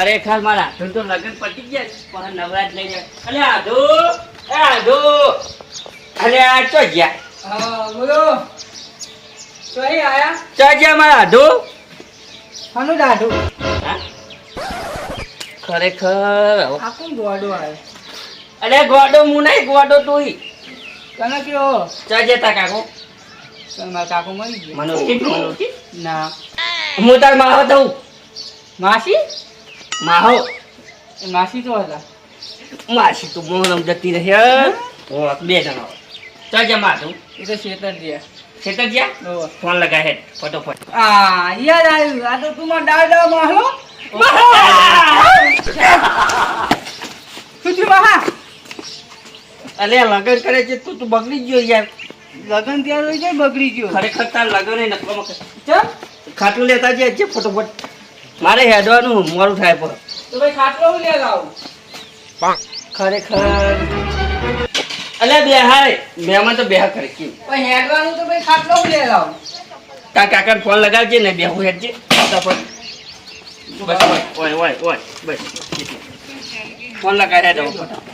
ખરેખર મારા આધુર તો લગ્ન પતી ગયા પણ નવરાત લઈ જાય અલે આધુ એ આધુ. અલે આ ચો ગયા? હા બોલો. તો અહીં આયા? ચો ગયા મારા આધુ? હનુ દાઢુ ખરેખર આ કોણ ગોડો આવ્યો અરે ગોડો હું નહીં ગોડો તું તમે કયો? ચા જતા કાકો? તમારા કાકો મરી ગયો? મનોજી ના. હું તાર માવા દઉં માસી? માહો. એ માસી તો હતા. માસી તો મોહનમ જતી રહી ઓ બે જણા ચાલ જા માધુ એ તો શેતર ગયા. શેતર ગયા? ફોન લગા હેડ ફટોફટ. આ યાર આવ્યું. આ તો તું મને દાડા માહો. શું થયું મહા? અલે લગન કરે છે તું તું બગડી ગયો યાર. લગન ત્યાં રહી જાય બગડી ગયો. ખરેખર તાર લગન નકવામાં. ચમ? ખાટલું લેતા જે છે ફટોફટ. મારે હેડવાનું મારું થાય પર. તો ભાઈ ખાટલો હું લેવા ખરેખર. અલે બે હાય બેમાં તો બે હા કરે કેમ? પણ હેડવાનું તો ભાઈ ખાટલો લે લાવ આવું કાકા ફોન લગાવજે ને બે હું હેડજે. ફટાફટ. બસ ઓય ઓય ઓય બસ. ફોન લગાવી હેડો ફટાફટ.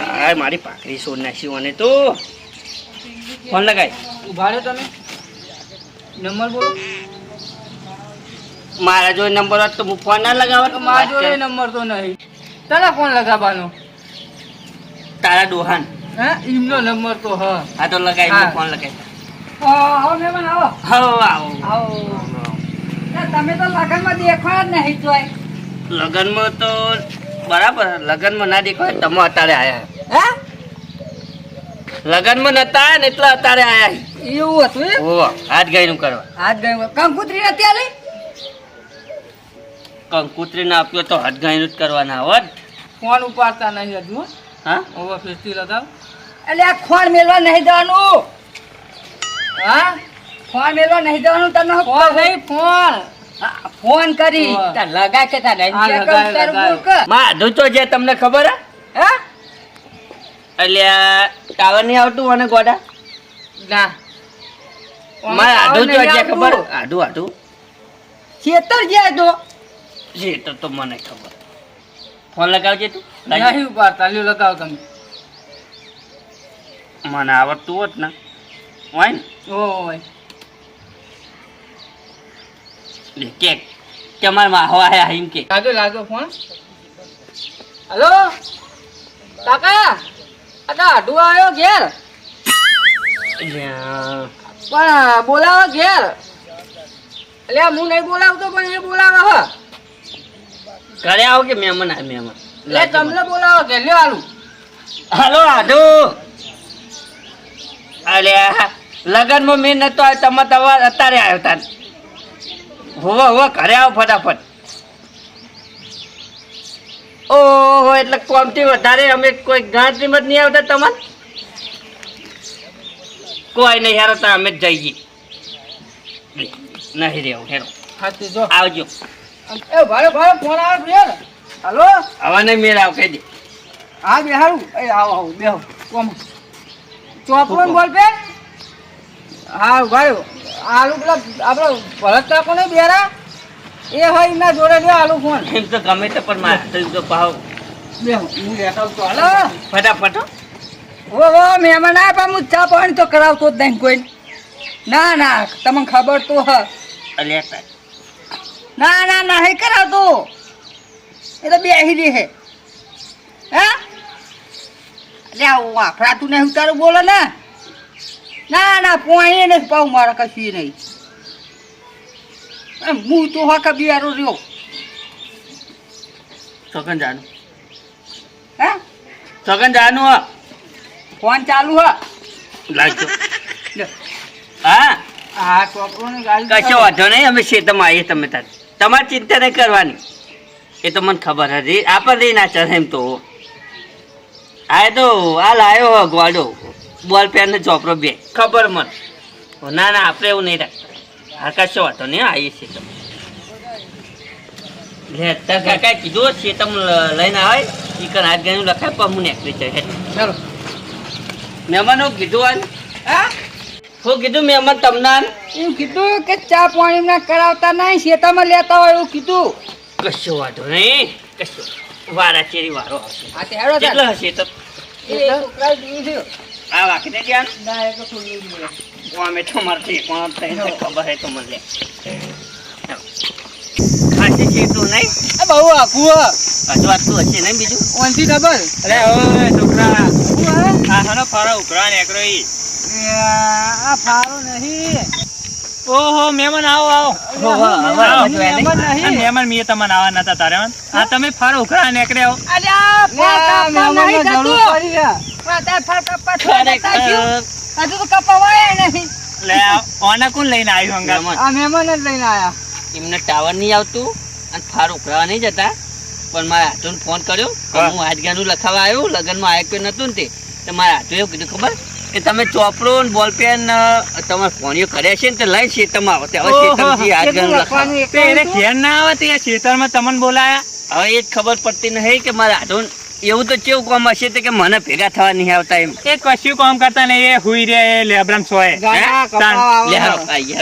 આ મારી પાકડી સોડ નાખી અને તો. ફોન લગાય. ઊભા રહ્યો તમે. નંબર બોલો. મારા જોડે નંબર હોત તો હું ફોન ના લગાવત મારા જોડે નંબર તો નહીં. તને ફોન લગાવવાનો? તારા દોહાન હે? એમનો નંબર તો હ. આ તો લગાઈ હા. ફોન લગાઈ આવો મહેમાન આવો. હવ આવો. આવો. તમે તો લગનમાં દેખવા જ નહીં જોય લગનમાં તો બરાબર લગનમાં ના દેખાય તમે અત્યારે આયા હે. લગનમાં નતા એટલે અત્યારે આયા એવું હતું? ઓહો હાથ ગાયનું કરવા. હાથ ગયો કંકુત્રી નથી આલી કંકુતરી ના આપ્યો તો હાથ ગાયનું જ કરવાના હોત ફોન ઉપાડતા નહીં હજુ હા. ઓવર ફેસ્ટિવલ હતા એટલે આ ખોણ મેલવા નહીં જવાનું. હા? ફોન મેળવા નહીં જવાનું તને ફોન નહીં ફોન. ફોન કરી. લગા કે તાર હા, ચેક લગાય, તાર લગાય. બોલ કે માં આધું તો જે તમને ખબર હે? હે? એટલે ટાવર નહીં આવતું અને ગોડા? ના. મા આધું તો જે ખબર? આધું આધું. ખેતર જે તો જે તો તો મને ખબર. ફોન લગાવજે તું. નહીં ઉપાડતા તાલ્યું લગાવ તમે. મને આવડતું હોત ને હોય ને. હોય લે, કે કે મારા માહો આયા એમ કે. લાગ્યો લાગ્યો ફોન? હલો? કાકા? કાકા આડું આવ્યો ઘેર? પણ બોલાવો ઘેર. એટલે હું નહીં બોલાવતો પણ એ બોલાવે હ. ઘરે આવો કે મહેમાન આ મહેમાન? એટલે તમને બોલાવો કે લ્યો આલુ હાલો આધુ અલ્યા લગનમાં મેં નતો આવ્યો તમે તમારે અત્યારે આવ્યો તાર હોવો હોવો ઘરે આવો ફટાફટ. ઓહો એટલે કોમથી વધારે અમે કોઈ ગણતરીમાં જ નહીં આવતા તમારે? કોઈ નહીં હેરો તો અમે જ જઈએ. નહીં રહેવું હેરો. આવજો. એ ભારે ભારે ફોન આવે પ્રિયર હાલો? હવે નહીં મેળ આવ કહી દે. હા બે હારું એ આવો આવો બેહો. કોમ. ચોપડો બોલ પે હા ભાઈ આલુ પેલા આપણે ભરત કાકો ને બેરા એ હોય ના જોડે લ્યો આલુ ફોન. એમ તો ગમે તે પણ મારે તો ભાવ. બેહો. હું લેતા આવું હાલો? ફટાફટ હો. ઓ ઓ મહેમાન આ પણ હું ચા પાણી તો કરાવતો જ નહીં કોઈ. ના ના તમને ખબર તો હ. તાર. ના ના ના હે કરાવતો એ તો બેહી દે હે. હે? એટલે આવું વાફરાતું નહીં ઉતારું બોલો ને. ના ના પોણી નહીં પાઉં મારા કશું નહીં. હું તો હા બિયારો રહ્યો. છગન જાનું. હે? છગન જાનું હા. ફોન ચાલુ હ. લાગજો. હા? હા ચોપડો ને કશો વાંધો નહીં અમે શેતમાં આવીએ તમે તાર. તમારે ચિંતા નહીં કરવાની. એ તો મને ખબર હતી. આપણે રહી ના ચડે એમ તો. આ તો આ લાયો હો ગોડો બોલ પેન ને ચોપરો બે. ખબર મન. ના ના આપણે એવું નહીં રાખતા હા કશો વાંધો નહીં આવીએ છીએ તમે. લે કીધું શેતમ લઈને આવે. એ કણ હાથ ગયું લખાય પણ હું નીકળી જાય ચાલો મહેમાનો કીધું આને હા? શું કીધું મેં મહેમાન તમને? એવું કીધું કે ચા પાણી ના કરાવતા નહીં શેતામાં લેતા હોય એવું કીધું કશો વાંધો નહીં કશો વારા ચેરી વારો આવશે હા તે હેડો કેટલો હશે તો એ છોકરાએ જોયું છે. આ વાકી દે ત્યાં ના, એ તો ખુલ્લું જ નહીં. અમે તો મારથી કોણ થઈને ખબર હે તો મને ખાસી છે તો નહીં આ બહુ આખું હે. હજુ આટલું હશે નહીં બીજું ઓનથી ડબલ. અરે ઓય છોકરા હે? હનો ફારો નેકરો ઈ આ ફારો નહીં. ઓહો મહેમાન આવો આવો? મહેમાન આ નહીં. મહેમાન મીએ તમને આવા નતા તારે આ તમે ફારો આવો હજુ તો કપાવાય નહીં. લે ઓના કોણ લઈને આવ્યું હંગાત? આ મહેમાન. જ લઈને આયા. એમને ટાવર નહીં આવતું અને ફાર ઉકળવા નહીં જતા. પણ મારા હાથુને ફોન કર્યો હા. હું આજગાનું લખાવા આવ્યો લગ્નમાં આવ્યો કે નતું ને તે. તો મારા હાથું એવું કીધું ખબર? કે તમે ચોપડો ને બોલપેન તમારે ફોન કર્યા છે ને તે લઈ શેતરમાં આવો તે હવે ઓહો, આગળ લખાવો. એને ઘેર ના આવે તે ખેતરમાં તમને બોલાયા? હવે એ ખબર પડતી નહીં કે મારા આધો એવું તો કેવું કામ હશે તે કે મને ભેગા થવા નહીં આવતા એમ. એ કશું કામ કરતા નહીં એ હુઈ રે એ લેબ્રામ સોય. ગાના હે? કપાવા આવો. લે હાલો, આઈ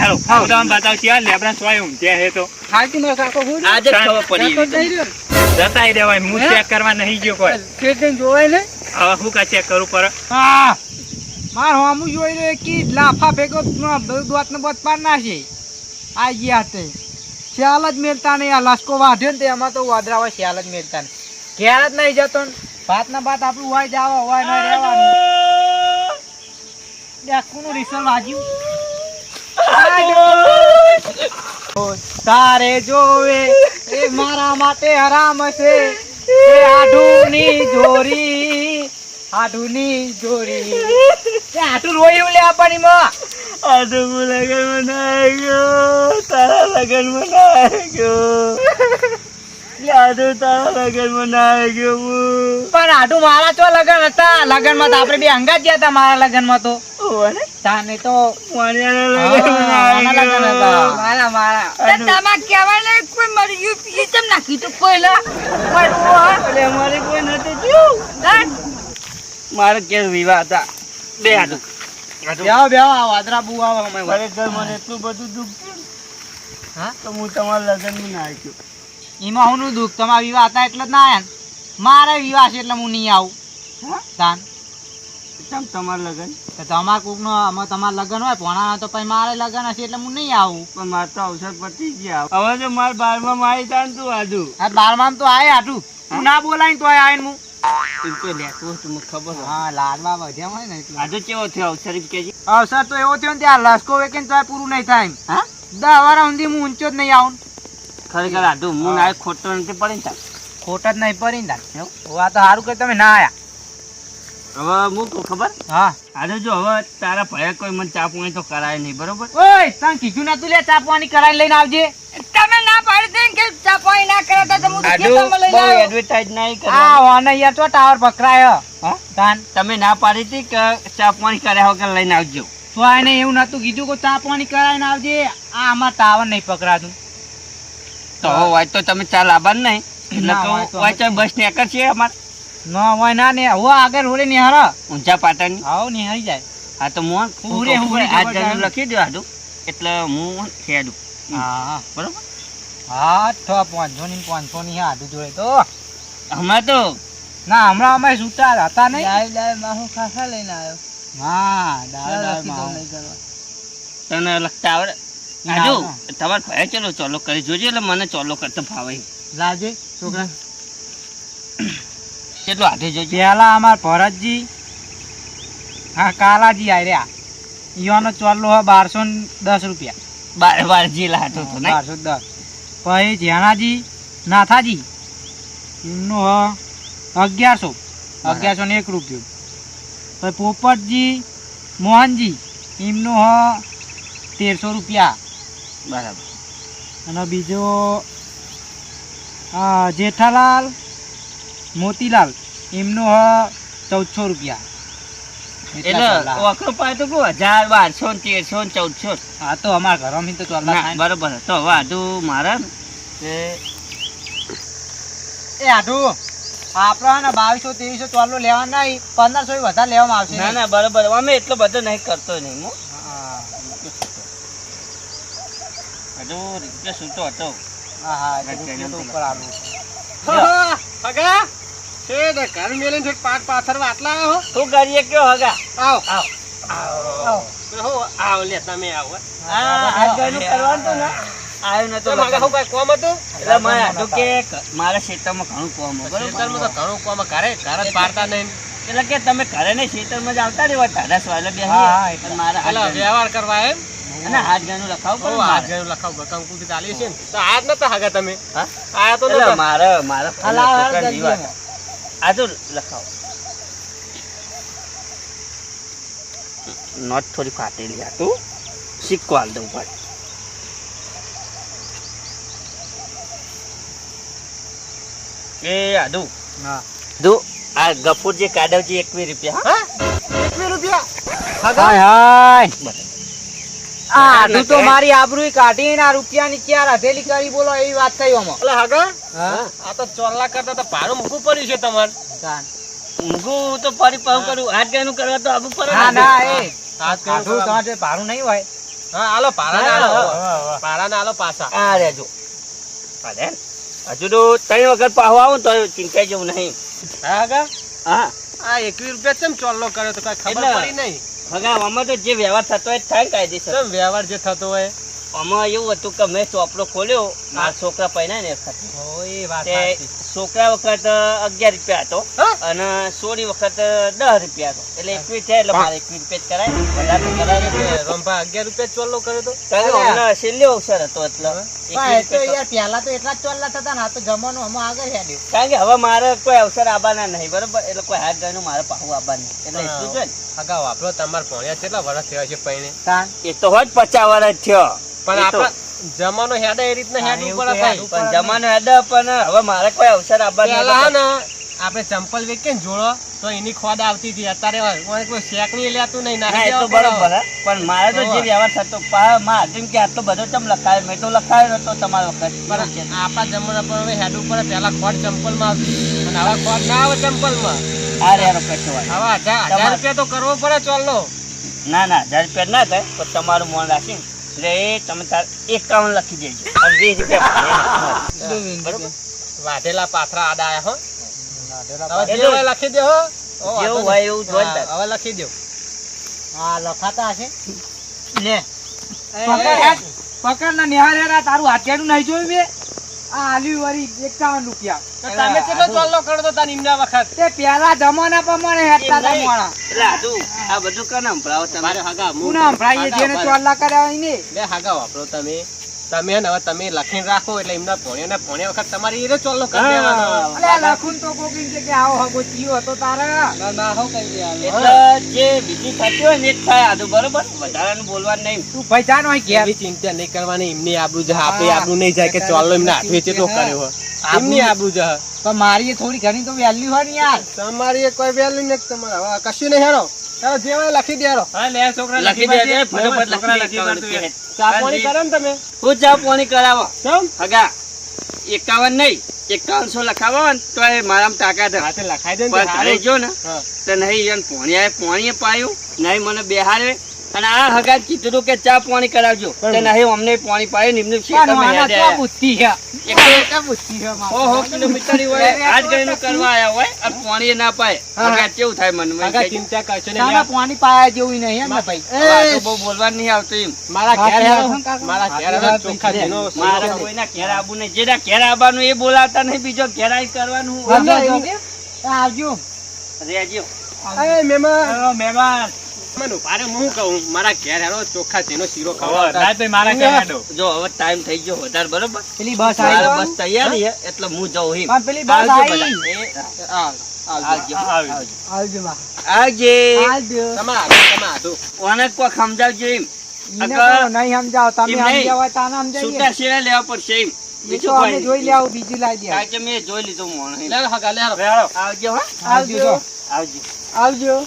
હાલો. હા તમને બતાવું છું લેબ્રામ સોય ઊંઘ્યા હે તો. હાલતી મેં કાકો હું આજે જ ખબર પડી. જતાય દેવાય હું ચેક કરવા નહીં ગયો કોઈ. જઈને જોવાય ને. હવે હું કા ચેક કરું પર? હા. માર હોમું જોઈ રહ્યો કે લાફા ભેગો દોત ને બોત પાર નાખે. આ ગયા તે શિયાલ જ મેળતા નહીં, આ લસકો વાઢ્યો ને એમાં તો વાદરા હોય શિયાલ જ મેળતા નહીં. ક્યારે જ નહીં જતો ને. ભાત ના ભાત આપણું હોય જાવ, હોય ન રહેવાનું. ડેકુનું રિસલ વાગ્યું. તારે જોવે, એ મારા માટે હરામ છે આઢુની જોરી. આઢુની જોરી એ આઢું રોયું લે આપણી માં આજે હું લગનમાં ના ગયો તારા લગનમાં ના આવી ગયો યાદો તારા લગનમાં ના આવી ગયો પણ આઢું મારા તો લગન હતા. લગનમાં તો આપણે બે અંગાત ગયા હતા મારા લગનમાં તો તાને તો મારા લગન મારા મારા. કહેવાય કોઈ મરી ગયું પી તેમ નાખ્યું તું મરવું હા કોઈ નથી ગાંઠ. મારે કે વિવાહ હતા. બે હાથું બેહો બેહો આ વાદરા બુ આવો અમે ખરેખર મને એટલું બધું દુઃખ હા? તો હું તમારા લગ્નમાં ના આવ્યો એમાં હું દુઃખ? તમારા વિવાહ હતા એટલે જ ના આવ્યા ને. મારે વિવાહ છે એટલે હું નહીં આવું. તાન. કેમ તમારા લગ્ન? તમારા કોકનો આમાં તમારા લગ્ન હોય ભણાના તો પછી મારે લગ્ન હશે એટલે હું નહીં આવું. પણ મારે તો અવસર પતી ગયા. હવે તો મારે બારમાં માં આવી તા તું આજુ આ બારમાં તો આય આટું હું? ના બોલાય ને તો આય હું. એમ લેતું હતું ખબર હા લાડવા વધ્યા હોય ને એટલે. આજે કેવો થયો અવસર કેજી અવસર તો એવો થયો ને ત્યાં લસકો વેકે તો પૂરું નહીં થાય હા? દસ વાર હું ઊંચો જ નહીં આવું. ખરેખર આધું હું ના ખોટો નથી પડી ને. ખોટ જ નહીં પડી ને. તો સારું કે તમે ના આયા. હવે મૂકું ખબર? હા. આજે જો હવે તારા ભય કોઈ મને ચાપવાની તો કરાય નહીં બરોબર? ઓય તને કીધું નતું લે ચાપવાની કરાય લઈને આવજે. તમે ના પાડી દે કે ચા પાણી ના કરાતા તો હું તો ખેતરમાં લઈને બહુ એડવર્ટાઇઝ નહીં આ કરવાની. વાને યાર તો ટાવર પકડાય. હા? તાન. તમે ના પાડી હતી કે ચાપવાની પાણી કર્યા વગર લઈને આવજો? તો આને એવું નતું કીધું કે ચા પાણી કરાઈને આવજે. આ આમાં ટાવર નહીં પકરાતું તો હોય તો તમે ચાલ લાવવાનું નહીં. એટલે ના તો તો તો બસ નેકર છે અમારે. ન હોય ના ને હું આગળ રોડે નિહાર. ઊંચા પાટાની આવો નિહારી જાય. હા તો હું હુરે, હુરે આજ જબર લખી દો આડું એટલે હું ખેડું. હા બરોબર? હા તો પાંચસો ની પાંચસો ની હાડું જોડે તો. હમણાં તો? ના હમણાં અમે છૂટા હતા નહીં. લાય લાય માહું ખાખા લઈને આવ્યો. હા દાળ દાળમાં તને લખતા આવડે? તમારે ભાઈ ચલો ચોલો કરી જોજે એટલે મને ચોલો કરતો ફાવે લાવજે છોકરા. કેટલો હાથે જોઈ પેલા અમાર ભરતજી હા કાલાજી આ રહ્યા ઈઓનો ચોલ્લો હોય બારસો દસ રૂપિયા. બાર બાર હાથો તો બારસો દસ. પછી જેણાજી નાથાજી એમનો હ અગિયારસો. અગિયારસો ને એક રૂપિયો. પછી પોપટજી મોહનજી એમનું હ તેરસો રૂપિયા. બરાબર. અને બીજો આ, જેઠાલાલ મોતીલાલ. એમનું હ ચૌદસો રૂપિયા. એટલે વખરો પાય તો કહું હજાર બારસો ને તેરસો ને ચૌદસો. હા તો અમારા ઘરમાં તો ચાલતા ના બરોબર તો હવે આધું મારે એ આટું આપણા બાવીસો ત્રેવીસો ચોલો લેવા નહીં. પંદરસો ય વધારે લેવામાં આવશે. ના ના બરોબર. અમે એટલો બધો નહીં કરતો નહીં હું. હા. હજુ રીતે સૂતો હતો. હગા છે ને ઘર મેલીને ઠેક પાટ પાથર વાટલા આવ્યો શું કરીએ કયો હગા? આવો. આવ. આવો. હો, આવો લે તમે આવો. હો. આગળનું કરવાનું હતું ને? આવ્યું નતું તો હું કાંઈ કોમ હતું? એટલે હતું કે મારા ખેતરમાં ઘણું કોમ હોય, બરોબર તો ઘણું કોમ ઘરે ઘર જ પાડતા નહીં. એટલે કે તમે ઘરે ને ખેતરમાં જ આવતા રહેવા ટાઢા સવાલે બે મારા પેલા વ્યવહાર કરવા એમ? અને હાથ ગાનું લખાવું પડે હાથ મારે. જેવું લખાવ કંકુથી ચાલી છે ને. તો આજ નતા હાગા તમે? હા? આયા તો મારે મારે. આ તો લખાવો. નોટ થોડી ફાટેલી આ તું. સિક્કો હાલ દઉં પડે એ આદુ દુ આ ગફુરજી જે કાઢવજી એકવીસ રૂપિયા હા? હા? એકવીસ રૂપિયા? હાય હાય. તો મારી આબરૂ ક્યાં હથેલી કરી બોલો એવી વાત થઈ આમાં. એટલે હગા આ તો ચોલ્લા કરતા તો ભાડું મૂકવું પડ્યું છે તમારે. ઊંઘું તો ફરી પાછું કરું. હાથ ગાનું કરવા તો આબુ પડે ના ના એ. હાથ કેવું આધું કરવા? તમારે ભાડું નહીં હોય. હા આલો આલો આલો પાછા. આ રેજો. અરે હજુ તો ત્રણ વખત પાહો આવું તો ચિંતા જેવું નહીં. હા હગા. હા. આ એકવીસ રૂપિયા કેમ ચોલ્લો કર્યો તો કઈ ખબર પડી નહીં. હગા આમાં તો જે વ્યવહાર થતો હોય થાય કાયદેસર. વ્યવહાર જે થતો હોય? આમાં એવું હતું કે મેં ચોપડો ખોલ્યો મારા છોકરા પહેર્યા ને વખતે. છોકરા વખત અગિયાર રૂપિયા હતો અને સોળી વખત દસ રૂપિયા હતો. એટલે એકવીસ થયા એટલે મારે એકવીસ રૂપિયા જ કરાય. રંભા અગિયાર રૂપિયા ચોલ્લો કર્યો હતો કે છેલ્લો અવસર હતો એટલે. પેલા તો એટલા જ ચોલ્લા થતા ને આ તો જમાનો આમાં આગળ હેડ્યો. કારણ કે હવે મારે કોઈ અવસર આવવાના નહીં બરોબર? એટલે કોઈ હાથ ગયો મારે પાહું આવવાનું નહીં. એટલે એટલું છે ને. હગા વાપરો તમારે ભણ્યા કેટલા વર્ષ થયા છે પૈણે? એ તો હોય પચાસ વર્ષ થયો. પણ આપણે જમાનો હેડે એ રીતના હેડ ઉપર હેડવું પણ જમાનો હેડે પણ હવે મારે કોઈ અવસર આવવાનો પેલા. ને આપણે ચંપલ વેચીએ ને જોડો તો એની ખોદ આવતી હતી. અત્યારે કોઈ શેક નહીં લેતું નહીં ના એ તો બરોબર પણ મારે તો જે વ્યવહાર થતો માં હતી કે આટલો બધો ચમ લખાયો મેં તો લખાયો નતો તમારો વખત. પણ આપણા જમાના પર હવે હેડ પડે. પેલા ખોડ ચંપલમાં આવતી અને હવે ખોડ ના આવે ચંપલમાં આ રેરો કશો. હવે હજાર રૂપિયા તો કરવો પડે ચોલ્લો ના ના હજાર રૂપિયા ના થાય પણ તમારું મોન રાખીને. એટલે તમે તાર એકાવન લખી દેજો. વીસ રૂપિયા. બરોબર? વાઢેલા પાથરા આડા આયા હો. હવે લખી દે જેવું હોય એવું. હવે લખી દો. હા લખાતા હશે. લે. પકડ. પકડ. ના નિહાળ તારું હાથિયારું નહીં જોયું બે? આ આલ્યું વરી એકાવન રૂપિયા. તો તમે કેટલો ચોલ્લો કરતો તા નિમના વખત? તે પેલા જમાના પ્રમાણે હતા એટલે આ બધું કોને સંભળાવો? તમે હગા હું- પુના સંભળાઈએ જેને ચોલ્લા કર્યા હોય ને લે હાગા વાપરો તમે. તમે હવે તમે લખીને રાખો એટલે એમના ભણ્યા ને ભણ્યા વખત તમારી એ ચોલ્લો કરી દેવાનો. અલે લખું તો કોકિન છે કે આવો હગો ચીયો હતો તારા. ના ના હો કઈ દે એટલે જે બીજી થતી હોય ને થાય. આદુ બરોબર વધારાનું બોલવાનું નહીં. તું ભાઈ જાન હોય કે. એવી ચિંતા નહીં કરવાની એમની આબરૂ જ આપે આબરૂ નહીં જાય કે ચોલ્લો એમને છે તો કર્યો એમની આબરૂ જ પણ મારી થોડી ઘણી તો વેલ્યુ હોય ને યાર. તમારી કોઈ વેલ્યુ નહીં તમારે. કશું નહીં હેરો. ચાલો જે હોય લખી દેરો હા લે છોકરા લખી દે ફટાફટ છોકરા લખી લખી દે ચા પાણી કરો ને તમે. હું ચા પાણી કરાવો. કેમ? હગા એકાવન નહીં એકાવનસો લખાવો ને તો એ મારામાં તાકાત લખાઈ દે હારું. જો ને. તો નહીં પોણી પોણીએ પોણીએ પાયું નહીં મને બેહારે અને આ હગા કીધું કે ચા પાણી કરાવજો. નહીં નહીં અમને પાણી પાડે ને એમને પણ શેતામાં આના હેડે બુદ્ધિ છે? બુદ્ધિ છે. ઓહો કિલોમીટર હોય. આજ ગઈને કરવા આયા હોય અને પાણી ના પાય. હા. હગા કેવું થાય મને હગા ચિંતા કરશો ને પાણી પાયા જેવું નહીં એમ ને ભાઈ. આ તો બહુ બોલવા નહીં આવતું એમ. મારા ઘેર. મારા ઘેર ચોખા. જીનો મારા કોઈના ઘેર આબુ નહીં. જેના ઘેર આબાનું એ બોલાતા નહીં. બીજો ઘેરાઈ કરવાનું. આવજો. રેજો અરે મહેમાન. મહેમાન. મહેમાન હું કહું? મારા ઘેર હેરો ચોખ્ખા જીનો શીરો ખાવા મારા ઘરે જો હવે ટાઈમ થઈ ગયો વધારે બરોબર? પેલી બસ આવી. બસ તૈયાર છે એટલે હું જઉં એમ પેલી બસ આવી. આવજો. આવજો. આવજો. આવજો બા. આવજે. આવજો. તમારા તમારા ઓને કોઈ સમજાવજો એમ અગર- નહીં સમજાવો તમે સમજાવો તાને સમજાવીએ. છૂટા શેરા લેવા પડશે એમ બીજું જોઈ લેવું બીજું લાવી દે. કારણ મેં જોઈ લીધું મોણ લે હગા, લે આવજો આવજો. આવજો. આવજો.